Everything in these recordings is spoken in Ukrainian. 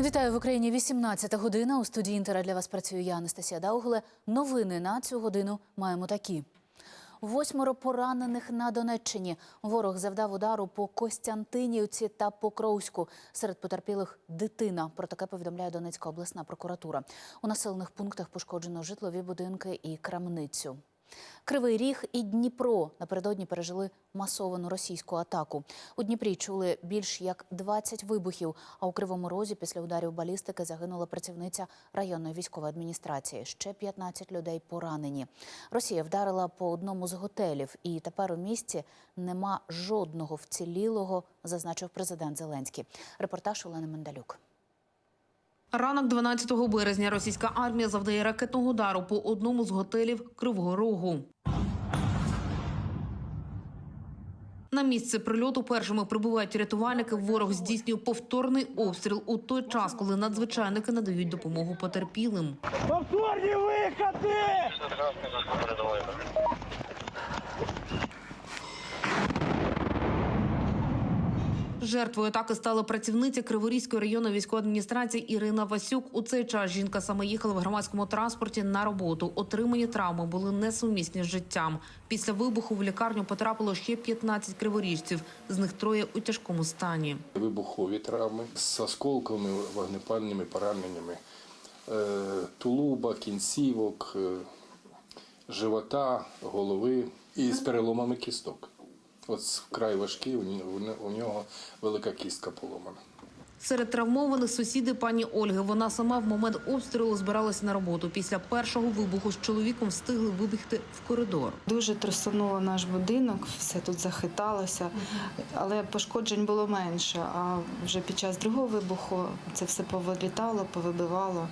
Вітаю в Україні. 18 година. У студії Інтера для вас працює я, Анастасія Даугле. Новини на цю годину маємо такі. Восьмеро поранених на Донеччині. Ворог завдав удару по Костянтинівці та Покровську. Серед потерпілих дитина. Про таке повідомляє Донецька обласна прокуратура. У населених пунктах пошкоджено житлові будинки і крамницю. Кривий Ріг і Дніпро напередодні пережили масовану російську атаку. У Дніпрі чули більш як 20 вибухів. А у Кривому Розі після ударів балістики загинула працівниця районної військової адміністрації. Ще 15 людей поранені. Росія вдарила по одному з готелів, і тепер у місті нема жодного вцілілого, зазначив президент Зеленський. Репортаж Олени Мендалюк. Ранок 12 березня російська армія завдає ракетного удару по одному з готелів Кривого Рогу. На місце прильоту першими прибувають рятувальники. Ворог здійснює повторний обстріл у той час, коли надзвичайники надають допомогу потерпілим. Повторні виходи! Жертвою атаки стала працівниця Криворізької районної військової адміністрації Ірина Васюк. У цей час жінка саме їхала в громадському транспорті на роботу. Отримані травми були несумісні з життям. Після вибуху в лікарню потрапило ще 15 криворіжців. З них троє у тяжкому стані. вибухові травми з осколковими вогнепальними пораненнями е, тулуба, кінцівок, е, живота, голови і з переломами кісток. От вкрай важкий, у нього велика кістка поломана. Серед травмованих сусіди пані Ольги. Вона сама в момент обстрілу збиралася на роботу. Після першого вибуху з чоловіком встигли вибігти в коридор. Дуже трясануло наш будинок, все тут захиталося, але пошкоджень було менше. А вже під час другого вибуху це все повилітало, повибивало.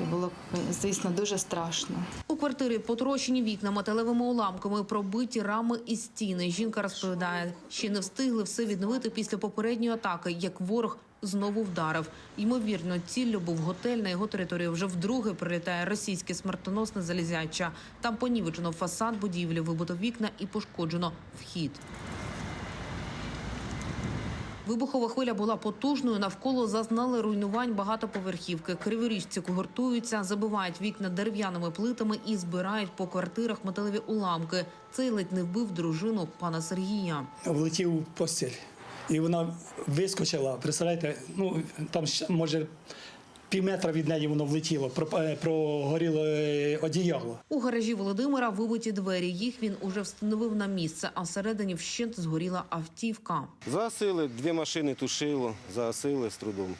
І було, звісно, дуже страшно. У квартирі потрощені вікна металевими уламками, пробиті рами і стіни. Жінка розповідає, ще не встигли все відновити після попередньої атаки, як ворог знову вдарив. Ймовірно, ціллю був готель. На його територію вже вдруге прилітає російське смертоносне залізяча. Там понівечено фасад будівлі, вибито вікна і пошкоджено вхід. Вибухова хвиля була потужною. Навколо зазнали руйнувань багатоповерхівки. Криворіжці гуртуються, забивають вікна дерев'яними плитами і збирають по квартирах металеві уламки. Цей ледь не вбив дружину пана Сергія. влетів постіль. І вона вискочила, представляєте, ну там ще, може пів метра від неї воно влетіло, про- е, прогоріло е, одіяло. У гаражі Володимира вибиті двері. Їх він уже встановив на місце, а всередині вщент згоріла автівка. Загасили, дві машини тушило, загасили з трудом.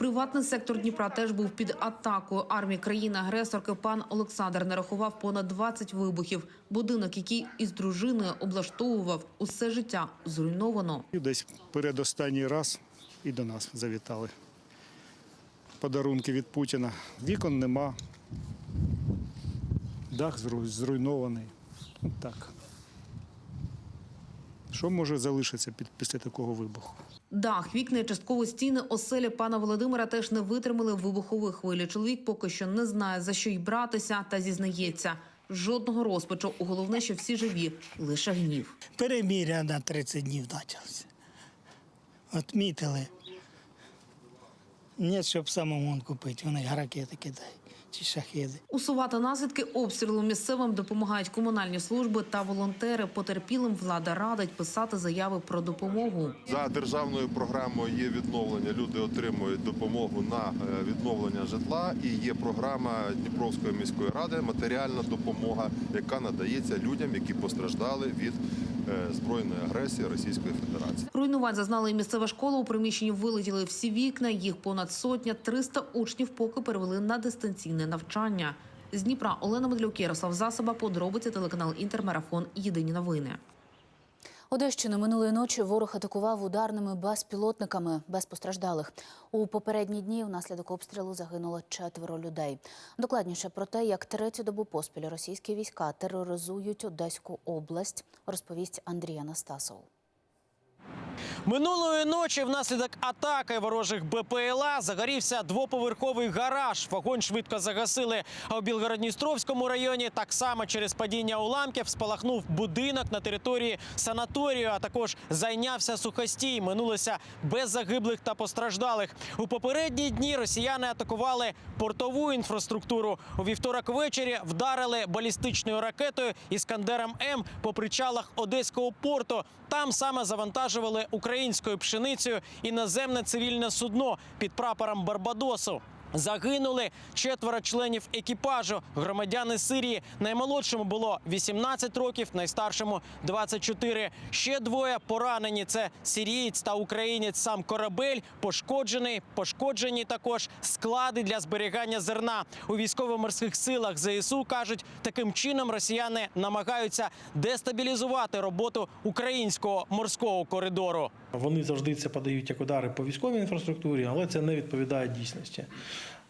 Приватний сектор Дніпра теж був під атакою армії країни-агресорки. Пан Олександр нарахував понад 20 вибухів. Будинок, який із дружиною облаштовував усе життя, зруйновано. Десь передостанній раз і до нас завітали. Подарунки від Путіна. Вікон нема. Дах зруйнований. Так. Що може залишитися після такого вибуху? Дах, вікна і частково стіни оселі пана Володимира теж не витримали вибухової хвилі. Чоловік поки що не знає за що й братися, та зізнається. Жодного розпачу. Головне, що всі живі, лише гнів. Переміря на 30 днів почався. Отмітили. Ні, щоб самому купити, вони ракети кидають чи шахеди. Усувати наслідки обстрілу місцевим допомагають комунальні служби та волонтери. Потерпілим влада радить писати заяви про допомогу. За державною програмою є відновлення. Люди отримують допомогу на е, відновлення житла. І є програма Дніпровської міської ради матеріальна допомога, яка надається людям, які постраждали від збройної агресії Російської Федерації. Руйнувань зазнала і місцева школа. У приміщенні вилетіли всі вікна. Їх понад сотня. 300 учнів поки перевели на дистанційне навчання. З Дніпра Олена Медлюк, Ярослав Засоба. Подробиці телеканал Інтермарафон. Єдині новини. Одещину минулої ночі ворог атакував ударними безпілотниками без постраждалих. У попередні дні внаслідок обстрілу загинуло четверо людей. Докладніше про те, як третю добу поспіль російські війська тероризують Одеську область, розповість Андрій Анастасов. Минулої ночі внаслідок атаки ворожих БПЛА загорівся двоповерховий гараж. Вогонь швидко загасили. У Білгородністровському районі так само через падіння уламків спалахнув будинок на території санаторію. А також зайнявся сухостій. Минулося без загиблих та постраждалих. У попередні дні росіяни атакували портову інфраструктуру. У вівторок ввечері вдарили балістичною ракетою Іскандером М по причалах Одеського порту. Там саме завантажували українською пшеницею іноземне цивільне судно під прапором Барбадосу. Загинули четверо членів екіпажу, громадяни Сирії. Наймолодшому було 18 років, найстаршому 24. Ще двоє поранені. Це сирієць та українець. Сам корабель пошкоджений. Пошкоджені також склади для зберігання зерна у військово-морських силах. ЗСУ кажуть, таким чином росіяни намагаються дестабілізувати роботу українського морського коридору. Вони завжди це подають як удари по військовій інфраструктурі, але це не відповідає дійсності.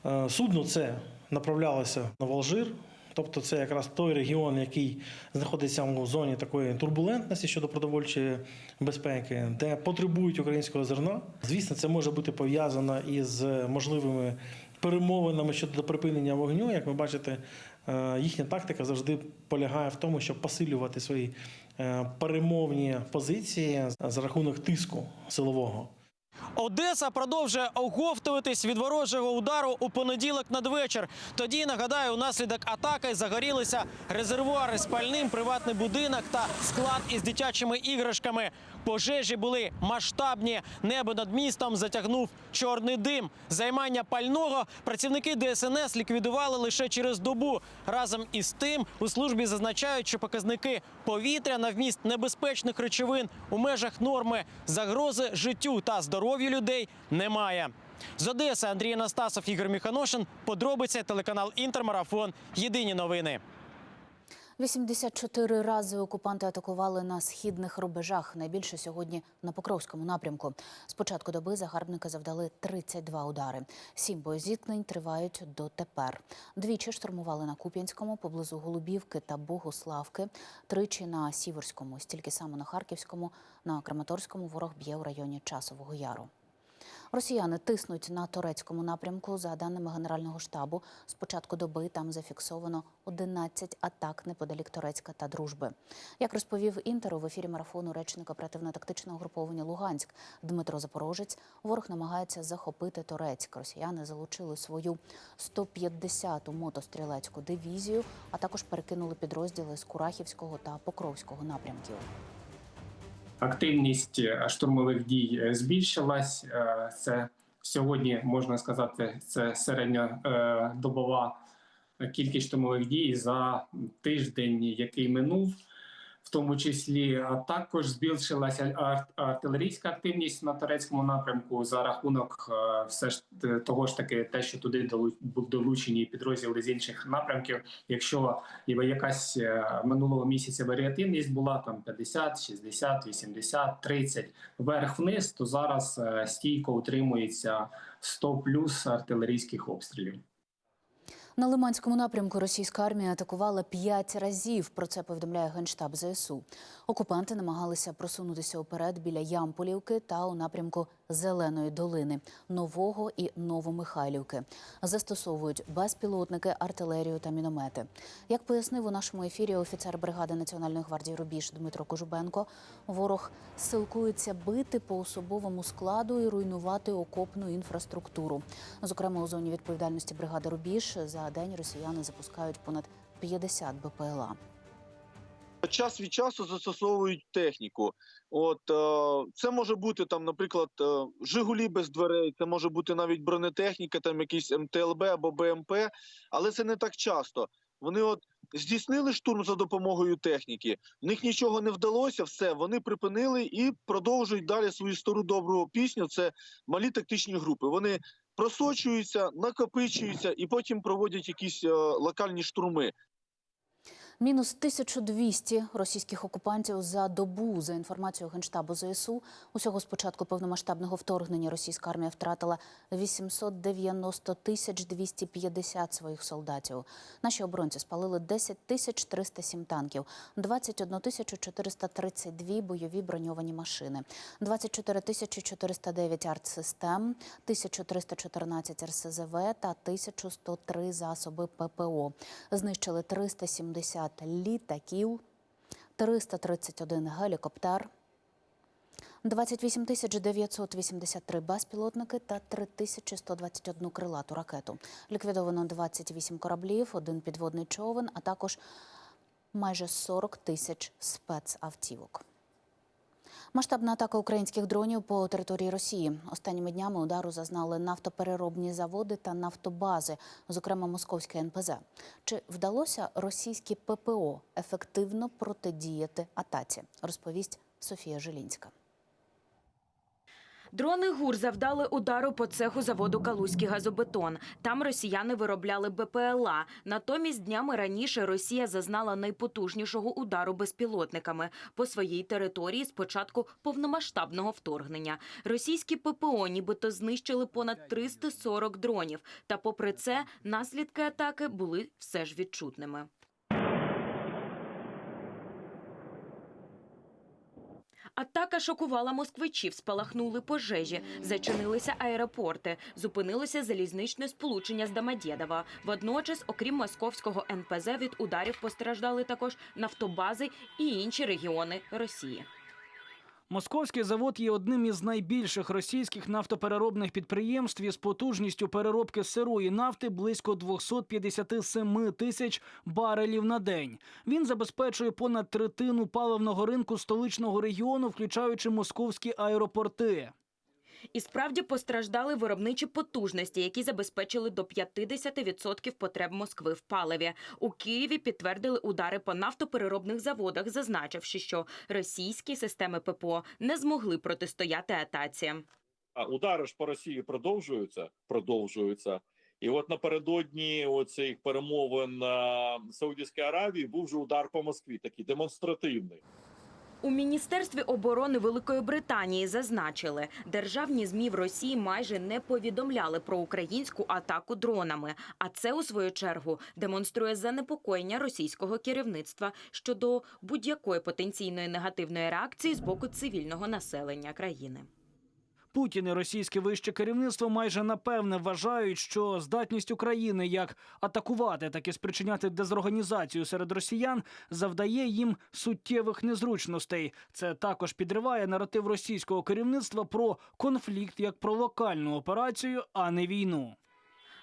Е, Судно це направлялося на Волжир, тобто це якраз той регіон, який знаходиться в зоні такої турбулентності щодо продовольчої безпеки, де потребують українського зерна. Звісно, це може бути пов'язано із можливими перемовинами щодо припинення вогню. Як ви бачите, е, їхня тактика завжди полягає в тому, щоб посилювати свої е, перемовні позиції за рахунок тиску силового. Одеса продовжує оговтуватись від ворожого удару у понеділок надвечір. Тоді нагадаю, унаслідок атаки загорілися резервуари з пальним, приватний будинок та склад із дитячими іграшками. Пожежі були масштабні. Небо над містом затягнув чорний дим. Займання пального працівники ДСНС ліквідували лише через добу. Разом із тим у службі зазначають, що показники повітря на вміст небезпечних речовин у межах норми загрози життю та здоров'ю людей немає. З Одеси Андрій Анастасов, Ігор Міханошин. Подробиці телеканал Інтермарафон. Єдині новини. 84 рази окупанти атакували на східних рубежах. Найбільше сьогодні на Покровському напрямку. З початку доби загарбники завдали 32 удари. Сім боєзіткнень тривають дотепер. Двічі штурмували на Куп'янському, поблизу Голубівки та Богуславки. Тричі на Сіверському, стільки само на Харківському, на Краматорському ворог б'є у районі Часового Яру. Росіяни тиснуть на турецькому напрямку. За даними Генерального штабу, з початку доби там зафіксовано 11 атак неподалік Турецька та Дружби. Як розповів Інтеру в ефірі марафону речник оперативно-тактичного груповання Луганськ Дмитро Запорожець, ворог намагається захопити Турецьк. Росіяни залучили свою 150-ту мотострілецьку дивізію, а також перекинули підрозділи з Курахівського та Покровського напрямків. Активність е, штурмових дій е, збільшилась. Е, Це сьогодні можна сказати, це середньодобова кількість штурмових дій за тиждень, який минув. В тому числі також збільшилася ар- артилерійська активність на турецькому напрямку за рахунок е, все ж того ж таки, те, що туди долу- долучені підрозділи з інших напрямків. Якщо якась е, минулого місяця варіативність була там 50, 60, 80, 30 вверх-вниз, то зараз е, стійко утримується 100 плюс артилерійських обстрілів. На Лиманському напрямку російська армія атакувала п'ять разів. Про це повідомляє генштаб ЗСУ. Окупанти намагалися просунутися уперед біля Ямполівки та у напрямку Зеленої долини, Нового і Новомихайлівки. Застосовують безпілотники, артилерію та міномети. Як пояснив у нашому ефірі офіцер бригади Національної гвардії Рубіж Дмитро Кожубенко, ворог силкується бити по особовому складу і руйнувати окопну інфраструктуру. Зокрема, у зоні відповідальності бригади Рубіж день росіяни запускають понад 50 БПЛА. Час від часу застосовують техніку. От е, це може бути там, наприклад, е, Жигулі без дверей, це може бути навіть бронетехніка, там якийсь МТЛБ або БМП, але це не так часто. Вони от здійснили штурм за допомогою техніки. В них нічого не вдалося, все вони припинили і продовжують далі свою стару добру пісню. Це малі тактичні групи. Вони просочуються, накопичуються і потім проводять якісь е, локальні штурми. Мінус 1200 російських окупантів за добу. За інформацією Генштабу ЗСУ, усього з початку повномасштабного вторгнення російська армія втратила 890 тисяч 250 своїх солдатів. Наші оборонці спалили 10 тисяч 307 танків, 21 тисячу 432 бойові броньовані машини, 24 тисячі 409 артсистем, 1314 РСЗВ та 1103 засоби ППО. Знищили 370 літаків, 331 гелікоптер, 28 тисяч 983 безпілотники та 3121 крилату ракету. Ліквідовано 28 кораблів, один підводний човен, а також майже 40 тисяч спецавтівок. Масштабна атака українських дронів по території Росії. Останніми днями удару зазнали нафтопереробні заводи та нафтобази, зокрема московське НПЗ. Чи вдалося російське ППО ефективно протидіяти атаці? Розповість Софія Жилінська. Дрони ГУР завдали удару по цеху заводу «Калузький газобетон». Там росіяни виробляли БПЛА. Натомість днями раніше Росія зазнала найпотужнішого удару безпілотниками по своїй території з початку повномасштабного вторгнення. Російські ППО нібито знищили понад 340 дронів. Та попри це, наслідки атаки були все ж відчутними. Атака шокувала москвичів, спалахнули пожежі, зачинилися аеропорти, зупинилося залізничне сполучення з Домодєдова. Водночас, окрім московського НПЗ, від ударів постраждали також нафтобази і інші регіони Росії. Московський завод є одним із найбільших російських нафтопереробних підприємств із потужністю переробки сирої нафти близько 257 тисяч барелів на день. Він забезпечує понад третину паливного ринку столичного регіону, включаючи московські аеропорти. І справді постраждали виробничі потужності, які забезпечили до 50% потреб Москви в паливі. У Києві підтвердили удари по нафтопереробних заводах, зазначивши, що російські системи ППО не змогли протистояти атаці. А удари ж по Росії продовжуються, продовжуються. І от напередодні оцих перемовин на Саудівській Аравії був же удар по Москві, такий демонстративний. У міністерстві оборони Великої Британії зазначили, державні змі в Росії майже не повідомляли про українську атаку дронами. А це у свою чергу демонструє занепокоєння російського керівництва щодо будь-якої потенційної негативної реакції з боку цивільного населення країни. Путін і російське вище керівництво майже напевне вважають, що здатність України як атакувати, так і спричиняти дезорганізацію серед росіян завдає їм суттєвих незручностей. Це також підриває наратив російського керівництва про конфлікт як про локальну операцію, а не війну.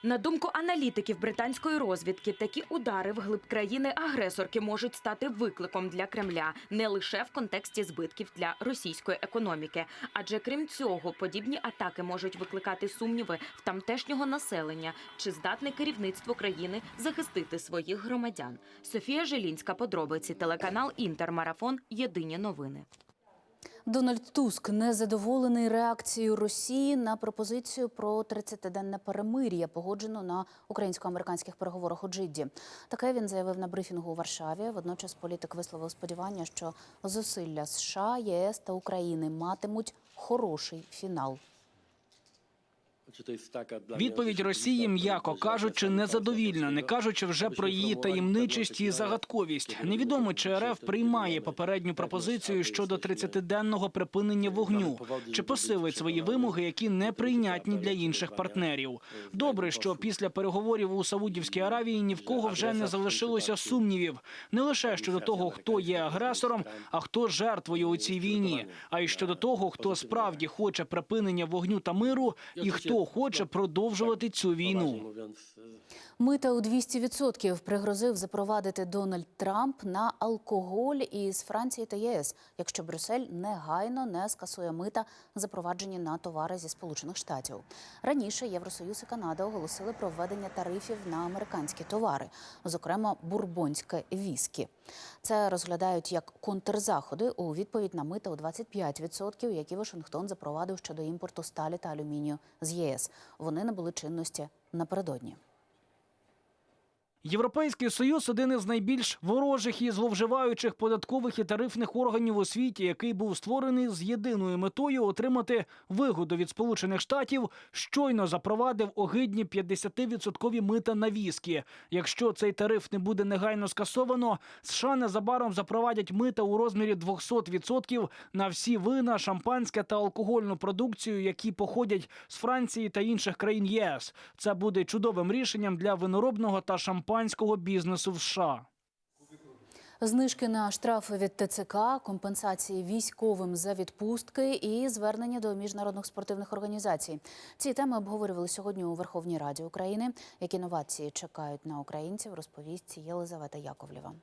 На думку аналітиків британської розвідки, такі удари вглиб країни-агресорки можуть стати викликом для Кремля не лише в контексті збитків для російської економіки, адже крім цього, подібні атаки можуть викликати сумніви в тамтешнього населення, чи здатне керівництво країни захистити своїх громадян. Софія Желінська, подробиці, телеканал Інтермарафон. Єдині новини. Дональд Туск незадоволений реакцією Росії на пропозицію про 30-денне перемир'я, погоджену на українсько-американських переговорах у Джидді. Таке він заявив на брифінгу у Варшаві. Водночас політик висловив сподівання, що зусилля США, ЄС та України матимуть хороший фінал. Відповідь Росії, м'яко кажучи, незадовільна, не кажучи вже про її таємничість і загадковість. Невідомо, чи РФ приймає попередню пропозицію щодо 30-денного припинення вогню, чи посилить свої вимоги, які неприйнятні для інших партнерів. Добре, що після переговорів у Саудівській Аравії ні в кого вже не залишилося сумнівів. Не лише щодо того, хто є агресором, а хто жертвою у цій війні, а й щодо того, хто справді хоче припинення вогню та миру, і хто хоче продовжувати цю війну. Мита у 200% пригрозив запровадити Дональд Трамп на алкоголь із Франції та ЄС, якщо Брюссель негайно не скасує мита, запроваджені на товари зі Сполучених Штатів. Раніше Євросоюз і Канада оголосили про введення тарифів на американські товари, зокрема бурбонське віскі. Це розглядають як контрзаходи у відповідь на мита у 25%, які Вашингтон запровадив щодо імпорту сталі та алюмінію з ЄС. Вони набули чинності напередодні. Європейський союз один із найбільш ворожих і зловживаючих податкових і тарифних органів у світі, який був створений з єдиною метою отримати вигоду від Сполучених Штатів, щойно запровадив огидні 50-відсоткові мита на віскі. Якщо цей тариф не буде негайно скасовано, США незабаром запровадять мита у розмірі 200% на всі вина, шампанське та алкогольну продукцію, які походять з Франції та інших країн ЄС. Це буде чудовим рішенням для виноробного та шампанського бізнесу в США. Знижки на штрафи від ТЦК, компенсації військовим за відпустки і звернення до міжнародних спортивних організацій. Ці теми обговорювали сьогодні у Верховній Раді України. Які новації чекають на українців, розповість Єлизавета Яковлєва.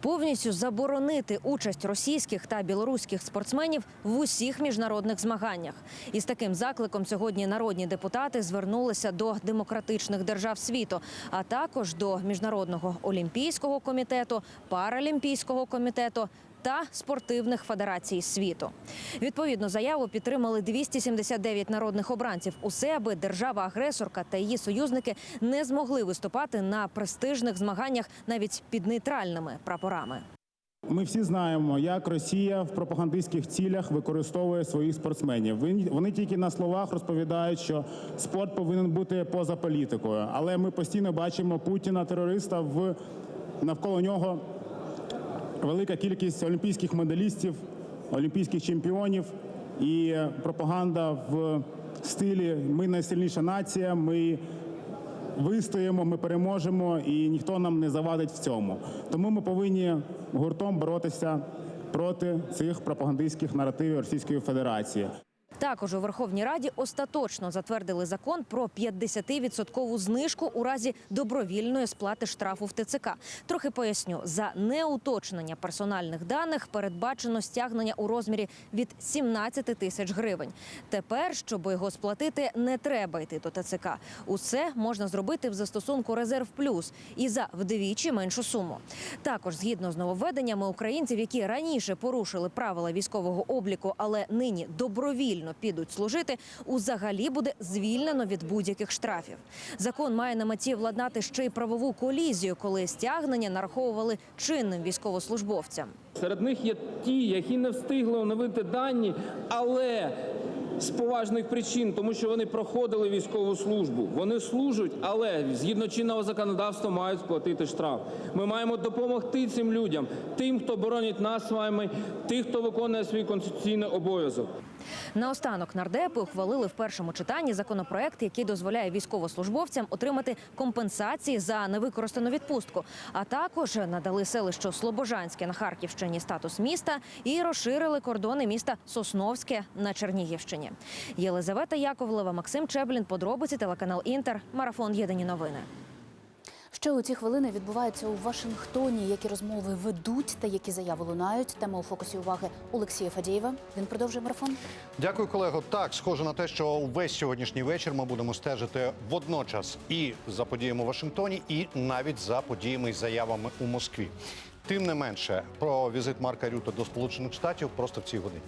Повністю заборонити участь російських та білоруських спортсменів в усіх міжнародних змаганнях. Із таким закликом сьогодні народні депутати звернулися до демократичних держав світу, а також до міжнародного олімпійського комітету, паралімпійського комітету. Та спортивних федерацій світу відповідну заяву підтримали 279 народних обранців. Усе аби держава-агресорка та її союзники не змогли виступати на престижних змаганнях навіть під нейтральними прапорами. Ми всі знаємо, як Росія в пропагандистських цілях використовує своїх спортсменів. Вони- тільки на словах розповідають, що спорт повинен бути поза політикою. Але ми постійно бачимо Путіна терориста в навколо нього велика кількість олімпійських медалістів, олімпійських чемпіонів і пропаганда в стилі Ми найсильніша нація. Ми вистоїмо, ми переможемо, і ніхто нам не завадить в цьому. Тому ми повинні гуртом боротися проти цих пропагандистських наративів Російської Федерації. Також у Верховній Раді остаточно затвердили закон про 50-відсоткову знижку у разі добровільної сплати штрафу в ТЦК. Трохи поясню, за неуточнення персональних даних передбачено стягнення у розмірі від 17 тисяч гривень. Тепер, щоб його сплатити, не треба йти до ТЦК. Усе можна зробити в застосунку Резерв Плюс і за вдвічі меншу суму. Також згідно з нововведеннями українців, які раніше порушили правила військового обліку, але нині добровільно підуть служити, узагалі буде звільнено від будь-яких штрафів. Закон має на меті владнати ще й правову колізію, коли стягнення нараховували чинним військовослужбовцям. Серед них є ті, які не встигли оновити дані, але з поважних причин, тому що вони проходили військову службу. Вони служать, але згідно чинного законодавства мають сплатити штраф. Ми маємо допомогти цим людям, тим, хто боронить нас з вами, тих, хто виконує свій конституційний обов'язок. Наостанок нардепи ухвалили в першому читанні законопроект, який дозволяє військовослужбовцям отримати компенсації за невикористану відпустку. А також надали селищу Слобожанське на Харківщині статус міста і розширили кордони міста Сосновське на Чернігівщині. Єлизавета Яковлева, Максим Чеблін. Подробиці телеканал Інтер. Марафон Єдині новини. Що у ці хвилини відбувається у Вашингтоні? Які розмови ведуть та які заяви лунають? Тема у фокусі уваги Олексія Фадієва. Він продовжує марафон. Дякую, колего. Так, схоже на те, що увесь сьогоднішній вечір ми будемо стежити водночас і за подіями у Вашингтоні, і навіть за подіями і заявами у Москві. Тим не менше, про візит Марка Рюта до Сполучених Штатів просто в цій годині.